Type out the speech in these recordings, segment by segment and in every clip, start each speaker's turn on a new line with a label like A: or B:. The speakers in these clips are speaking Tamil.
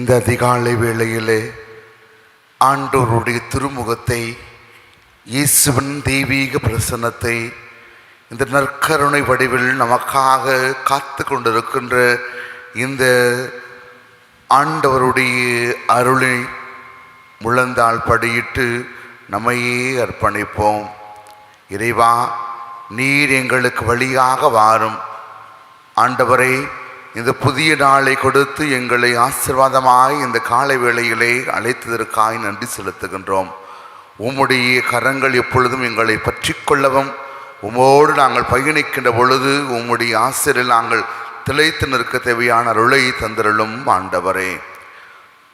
A: இந்த அதிகாலை வேளையிலே ஆண்டவருடைய திருமுகத்தை இயேசுவின் தெய்வீக பிரசன்னத்தை இந்த நற்கருணை வடிவில் நமக்காக காத்து கொண்டிருக்கின்ற இந்த ஆண்டவருடைய அருளை முழந்தால் படியிட்டு நம்மையே அர்ப்பணிப்போம். இறைவா நீர் எங்களுக்கு வழியாக வாரும். ஆண்டவரை இந்த புதிய நாளை கொடுத்து எங்களை ஆசீர்வாதமாய் இந்த காலை வேளையிலே அழைத்ததற்காய் நன்றி செலுத்துகின்றோம். உம்முடைய கரங்கள் எப்பொழுதும் எங்களை பற்றி கொள்ளவும் உமோடு நாங்கள் பயணிக்கின்ற பொழுது உம்முடைய ஆசிரியர் நாங்கள் திளைத்து நிற்க தேவையான அருளை தந்திரலும் ஆண்டவரே.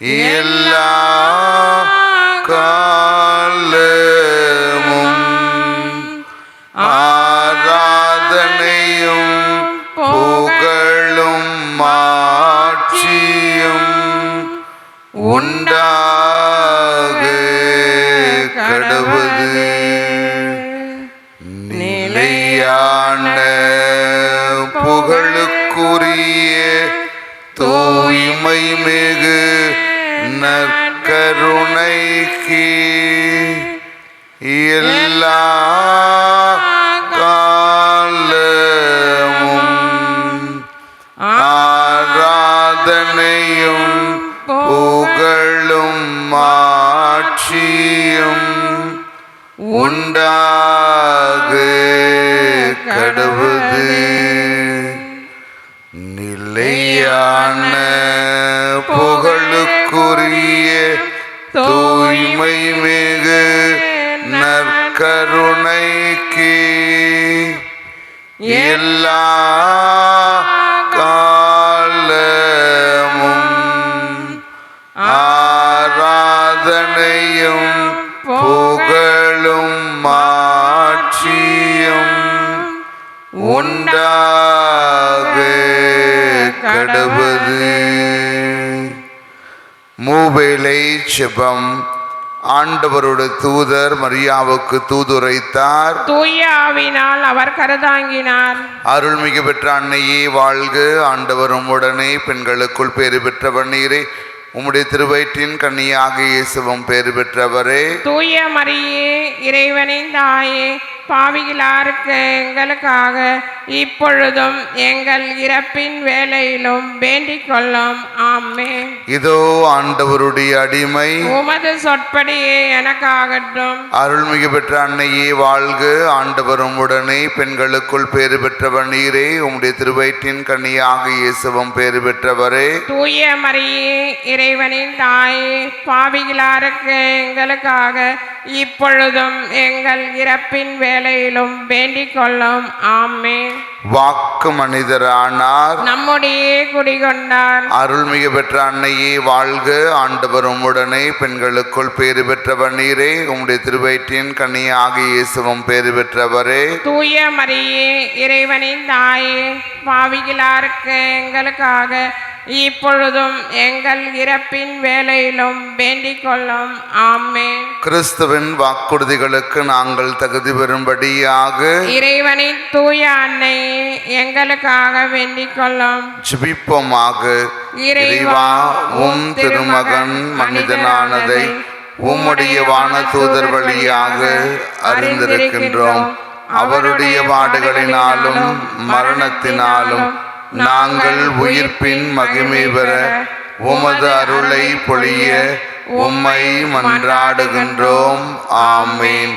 A: எல்லா காலமும் நிலையான கடவுது மூவேளை செபம். ஆண்டவரோட தூதர் மரியாவுக்கு தூதுரைத்தார்.
B: தூய ஆவினால் அவர் கருதாங்கினார்.
A: அருள்மிகு பெற்ற அன்னையே வாழ்க. ஆண்டவரும் உடனே பெண்களுக்குள் பேறு பெற்றவர் நீரே. உம்முடைய திருவயிற்றின் கன்னியாக இயேசுவும் பேறு பெற்றவரே.
B: தூய மரியே இறைவனின் தாயே பாவிகளாருக்கு எங்களுக்காக இப்பொழுதும் எங்கள் இறப்பின் வேலையிலும் வேண்டிக் கொள்ளும். ஆமே
A: இதோ ஆண்டவருடைய அடிமை.
B: உமது சொற்படியே எனக்காகட்டும்.
A: அருள்மிகு பெற்ற அன்னையே வாழ்க. ஆண்டவரும் உடனே பெண்களுக்குள் பேறு பெற்றவர் நீரே. உம்முடைய திருவயிற்றின் கன்னியாக இயேசுவும் பேறு பெற்றவரே.
B: தூய மரியே இறைவனின் தாயே பாவிகளாருக்கு எங்களுக்காக இப்பொழுதும் எங்கள் இறப்பின் வேலையிலும் வேண்டிக் கொள்ளும். ஆமே
A: வாக்கு மனிதரானார்.
B: நம்முடைய குடிகொண்டார்.
A: அருள்மிகு பெற்ற அன்னையே வாழ்க. ஆண்டவரும் உடனே பெண்களுக்குள் பேறு பெற்றவர் நீரே. உம்முடைய திருவயிற்றின் கன்னியாக இயேசுவும் பேறு பெற்றவரே.
B: தூய மரியே இறைவனின் தாயே பாவிகளாருக்கு எங்களுக்காக இப்பொழுதும் எங்கள் இறப்பின் வேலையிலும் வேண்டிக் கொள்ளும் ஆமே
A: கிறிஸ்துவின் வாக்குறுதிகளுக்கு நாங்கள் தகுதி பெறும்படியாக
B: இறைவனின் தூய அன்னையே எங்களுக்காக வேண்டிக் கொள்ளும்
A: ஜெபிப்போமாக. இறைவா உம் திருமகன் மனிதனானதை உம்முடைய வானதூதர் வழியாக அறிந்திருக்கின்றோம். அவருடைய பாடுகளினாலும் மரணத்தினாலும் நாங்கள் உயிர்ப்பின் மகிமை பெற உமது அருளை பொழிய உம்மை மன்றாடுகின்றோம். ஆமீன்.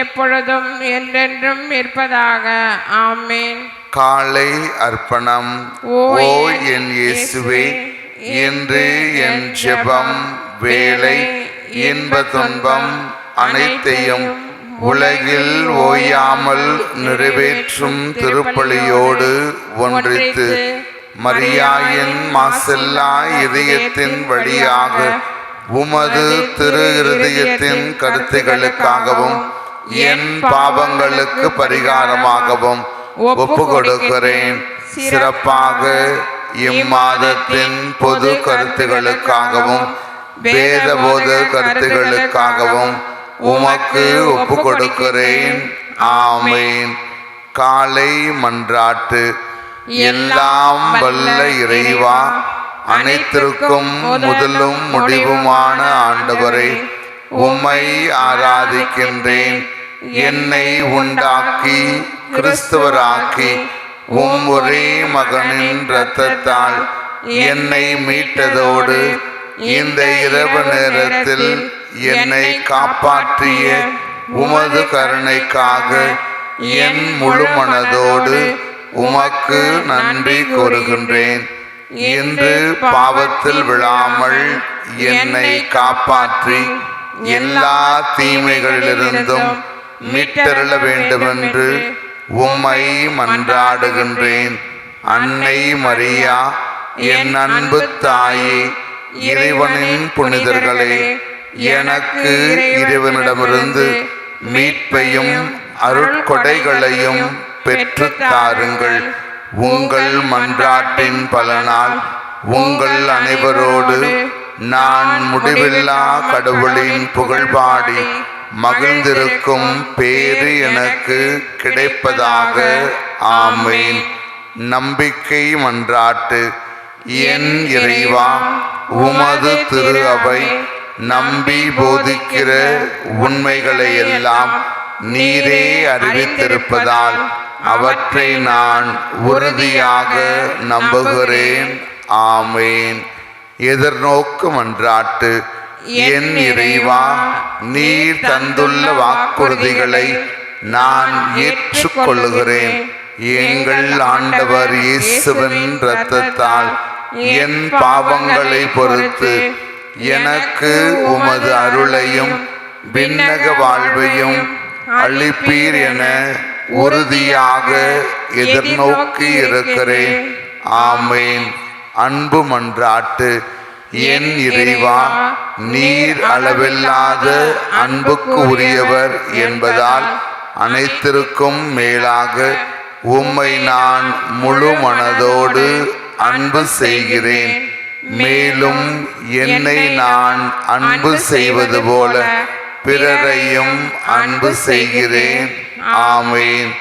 B: எப்பொழுதும் என்றென்றும் இருப்பதாக. ஆமென்.
A: காலை அர்ப்பணம்.
B: ஓ
A: ஓ என் இயேசுவே என்று என் ஜெபம் வேலை இன்ப துன்பம் அனைத்தையும் உலகில் ஓயாமல் நிறைவேற்றும் திருப்பலியோடு ஒன்றித்து மரியாயின் மாசெல்லா இதயத்தின் வழியாக உமது திரு இருதயத்தின் கருத்துகளுக்காகவும் என் பாவங்களுக்கு பரிகாரமாகவும் ஒப்பு கொடுக்கிறேன் சிறப்பாக இம்மாதத்தின் பொது கருத்துகளுக்காகவும் வேதபோத கருத்துகளுக்காகவும் உமக்கு ஒப்பு கொடுக்கிறேன் ஆமேன். காலை மன்றாட்டு. எல்லாம் வல்ல இறைவா அனைத்திற்கும் முதலும் முடிவுமான ஆண்டவரை உம்மை ஆராதிக்கின்றேன். என்னை உண்டாக்கி கிறிஸ்துவராக்கி உம் ஒரே மகனின் இரத்தத்தால் என்னை மீட்டதோடு இந்த இரவு நேரத்தில் என்னை காப்பாற்றிய உமது கருணைக்காக என் முழு மனதோடு உமக்கு நன்றி கூறுகின்றேன். இன்று பாவத்தில் விழாமல் என்னை காப்பாற்றி எல்லா தீமைகளிலிருந்தும் மீட்டருள வேண்டுமென்று உம்மை மன்றாடுகின்றேன். அன்னை மரியா என் அன்பு தாயே இறைவனின் புனிதர்களே எனக்கு இறைவனிடமிருந்து மீட்பையும் அருட்கொடைகளையும் பெற்று தாருங்கள் உங்கள் மன்றாட்டின் பலனால் உங்கள் அனைவரோடு நான் முடிவில்லா கடவுளின் புகழ்பாடி மகிழ்ந்திருக்கும் பேறு எனக்கு கிடைப்பதாக. ஆமேன். நம்பிக்கை மன்றாட்டு. என் இறைவா உமது திரு அவை நம்பி போதிக்கிற உண்மைகளை எல்லாம் நீரே அறிவித்திருப்பதால் அவற்றை நான் உறுதியாக நம்புகிறேன். ஆமேன். எதிர்நோக்கு மன்றாட்டு. என் இறைவா நீர் தந்துள்ள வாக்குறுதிகளை நான் ஏற்றுக்கொள்ளுகிறேன். எங்கள் ஆண்டவர் இயேசுவின் இரத்தத்தால் என் பாவங்களை பொறுத்து எனக்கு உமது அருளையும் விண்ணக வாழ்வையும் அளிப்பீர் என உறுதியாக எதிர்நோக்கி இருக்கிறேன். ஆமேன். அன்பு மன்றாட்டு என் இறைவா நீர் அளவில்லாத அன்புக்கு உரியவர் என்பதால் அனைத்திற்கும் மேலாக உம்மை நான் முழு மனதோடு அன்பு செய்கிறேன். மேலும் என்னை நான் அன்பு செய்வது போல பிறரையும் அன்பு செய்கிறேன். ஆமேன்.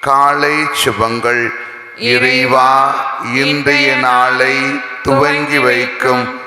A: காலை சுபங்கள். இறைவா இன்றைய நாளை துவங்கி வைக்கும்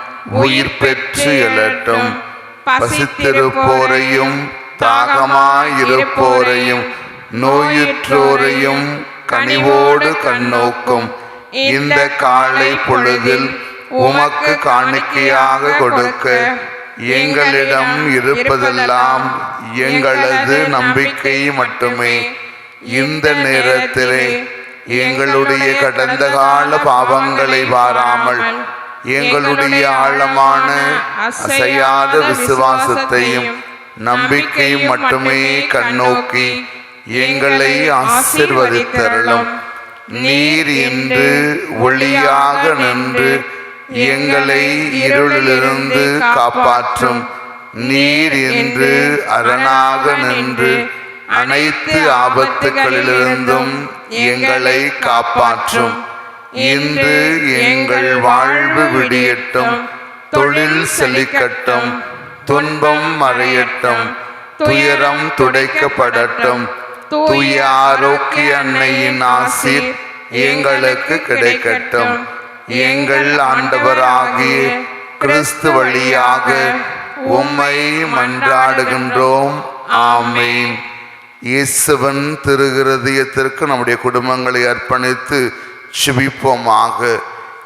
A: உயிர் பெற்று எழட்டும். பசித்திருப்போரையும் தாகமாயிருப்போரையும் நோயுற்றோரையும் கனிவோடு கண்ணோக்கும். இந்த காலை பொழுதில் உமக்கு காணிக்கையாக கொடுக்க எங்களிடம் இருப்பதெல்லாம் எங்களது நம்பிக்கை மட்டுமே. இந்த நேரத்திலே எங்களுடைய கடந்த கால பாவங்களை பாராமல் எங்களுடைய ஆழமான அசையாத விசுவாசத்தையும் நம்பிக்கையும் மட்டுமே கண்ணோக்கி எங்களை ஆசிர்வதித்தருளும். நீர் இன்று ஒளியாக நின்று எங்களை இருளிலிருந்து காப்பாற்றும். நீர் இன்று அரணாக நின்று அனைத்து ஆபத்துகளிலிருந்தும் எங்களை காப்பாற்றும். இன்று எங்கள் வாழ்வு விடியட்டும். தொழில் செழிக்கட்டும். துன்பம் மறையட்டும். துயரம் துடைக்கப்படட்டும். தூய ஆரோக்கிய அன்னையின் ஆசி எங்களுக்கு கிடைக்கட்டும். எங்கள் ஆண்டவராகிய கிறிஸ்து வழியாக உம்மை மன்றாடுகின்றோம். ஆமேன். இயேசுவன் திருகிருதயத்திற்கு நம்முடைய குடும்பங்களை அர்ப்பணித்து செபிப்போமாக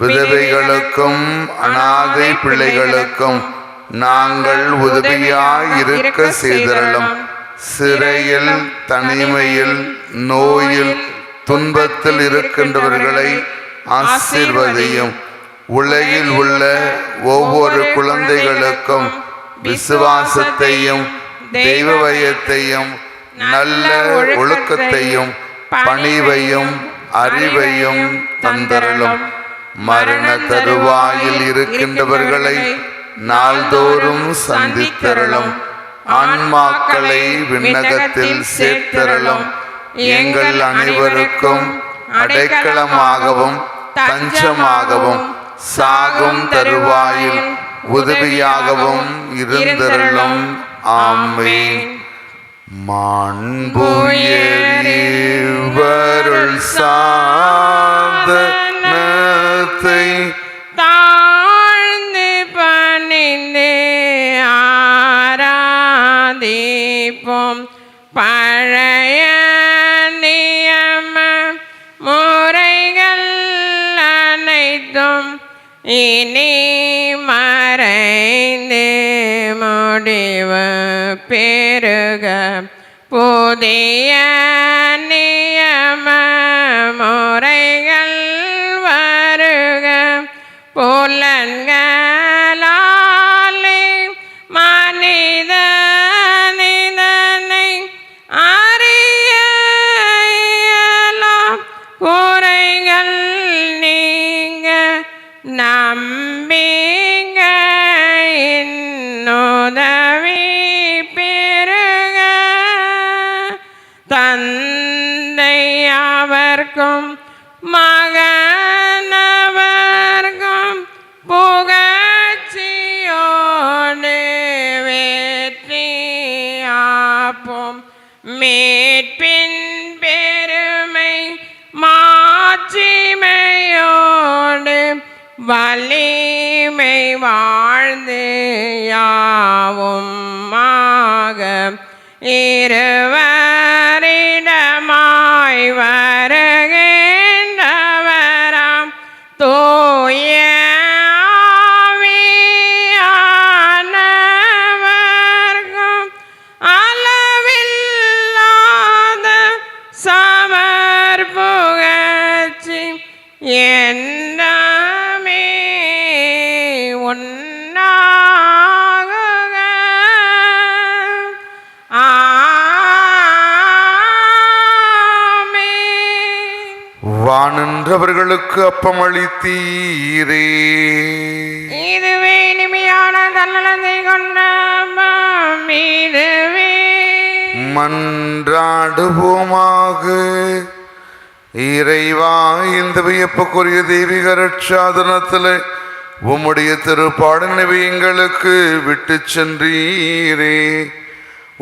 A: விதவைகளுக்கும் அனாதை பிள்ளைகளுக்கும் நாங்கள் உதவியாய் இருக்க செய்தரலும் சிறையில் தனிமையில் நோயில் துன்பத்தில் இருக்கின்றவர்களை ஆசீர்வதியும். உலகில் உள்ள ஒவ்வொரு குழந்தைகளுக்கும் விசுவாசத்தையும் தெய்வ வயத்தையும் நல்ல ஒழுக்கத்தையும் பணிவையும் அறிவையும் தந்தரலும் மரண தருவாயில் இருக்கின்றவர்களை நாள்தோறும் சந்தித்தரலும் ஆன்மாக்களை விண்ணகத்தில் சேர்த்தரலும் எங்கள் அனைவருக்கும் அடைக்கலமாகவும் தஞ்சமாகவும் சாகும் தருவாயில் உதவியாகவும் இருந்தருளும். ஆமென். சாந்த சாதனத்தை
B: தாழ்ந்து பணிந்து ஆராதிப்போம். பழைய நியம முறைகள் அனைத்தும் இனி மறைந்து முடிவு பெருக புதிய মে
A: வானின்றவர்களுக்கு அப்பம் அளித்தீரே
B: இதுவே இனிமையான தன்னலத்தை கொண்ட இதுவே.
A: மன்றாடுவோமாக. இறைவா இந்த வியப்புக்குரிய தெய்வீக ரட்சாதனத்தில் உம்முடைய திருப்பாடு நினைவை எங்களுக்கு விட்டு சென்றீரே.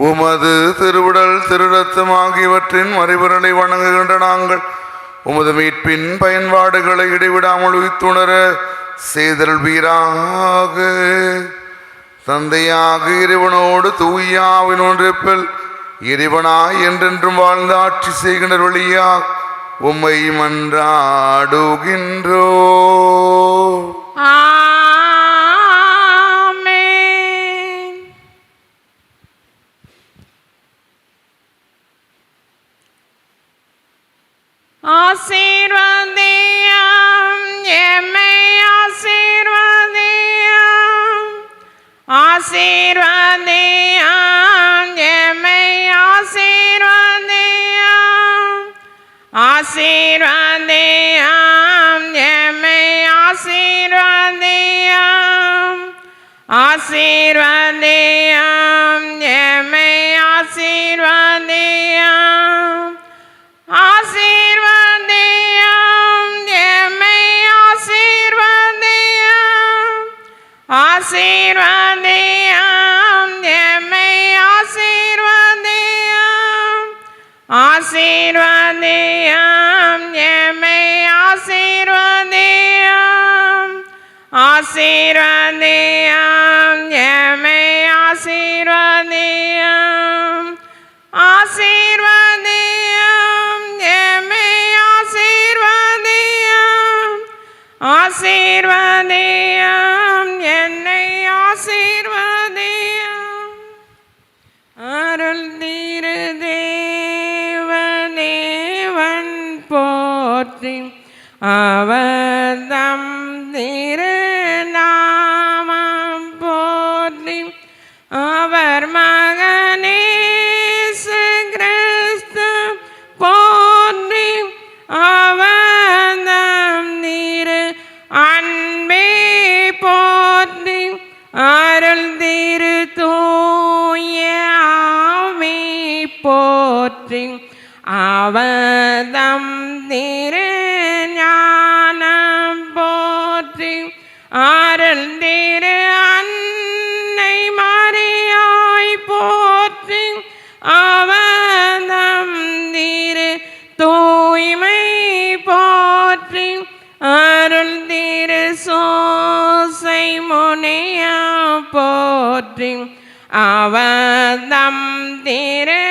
A: உமது திருவுடல் திருரத்தம் ஆகியவற்றின் மறைபொருளை வணங்குகின்ற நாங்கள் உமது மீட்பின் பயன்பாடுகளை இடைவிடாமல் உய்த்துணர செய்தல் வீராக. தந்தையாக இறைவனோடு தூயாவின் ஒன்றிப்பில் இறைவனாய் என்றென்றும் வாழ்ந்து ஆட்சி செய்கின்ற வழியா உம்மை மன்றாடுகின்றோ.
B: ஆசீர்வதியம் எம்மை ஆசீர்வதியம். ஆசீர்வதியம் எம்மை ஆசீர்வதியம். ஆசீர்வதியம் என்னை ஆசீர்வதியம். அருள் தீரு தேவனேவன் போற்றி அவதம் தீர் போற்றி அவதம் திரு போற்றி அருள் திரு அன்னை மாறியாய் போற்றி அவதம் திரு தூய்மை போற்றி அருள் திரு சோசை முனையா போற்றி அவதம் திரு